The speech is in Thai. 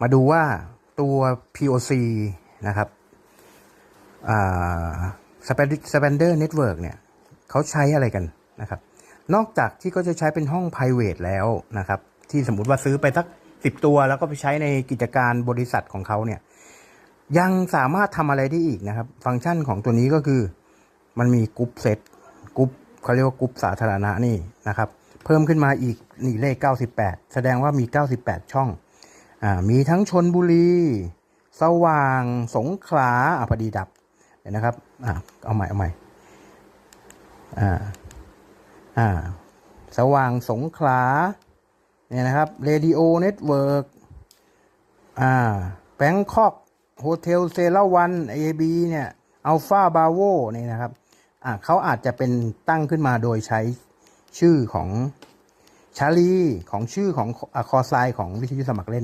มาดูว่าตัว POC นะครับอ่า Spender Network เนี่ยเขาใช้อะไรกันนะครับ นอกจากที่เขาจะใช้เป็นห้อง private แล้วนะครับ ที่สมมติว่าซื้อไปสักสิบตัว แล้วก็ไปใช้ในกิจการบริษัทของเขาเนี่ยยังสามารถทำอะไรได้อีกนะครับ ฟังก์ชันของตัวนี้ก็คือมันมีกรุ๊ปเซตกรุ๊ปเขาเรียกว่ากรุ๊ปสาธารณะนี่นะครับ เพิ่มขึ้นมาอีกนี่เลข 98 แสดงว่ามี 98 ช่อง มีทั้งชนบุรี สว่าง สงขลาอะพอดีดับเดี๋ยวนะครับอ่าเอาใหม่เอาใหม่อ่าอ่าสว่างสงขลาเนี่ยนะครับเรดิโอเน็ตเวิร์กอ่าแบงคอกโฮเทลเซราวันเอบีเนี่ยอัลฟาบาโวเนี่ยนะครับอ่าเขาอาจจะเป็นตั้งขึ้นมาโดยใช้ชื่อของชาลี ของชื่อของอคอไซของวิทยุสมัครเล่น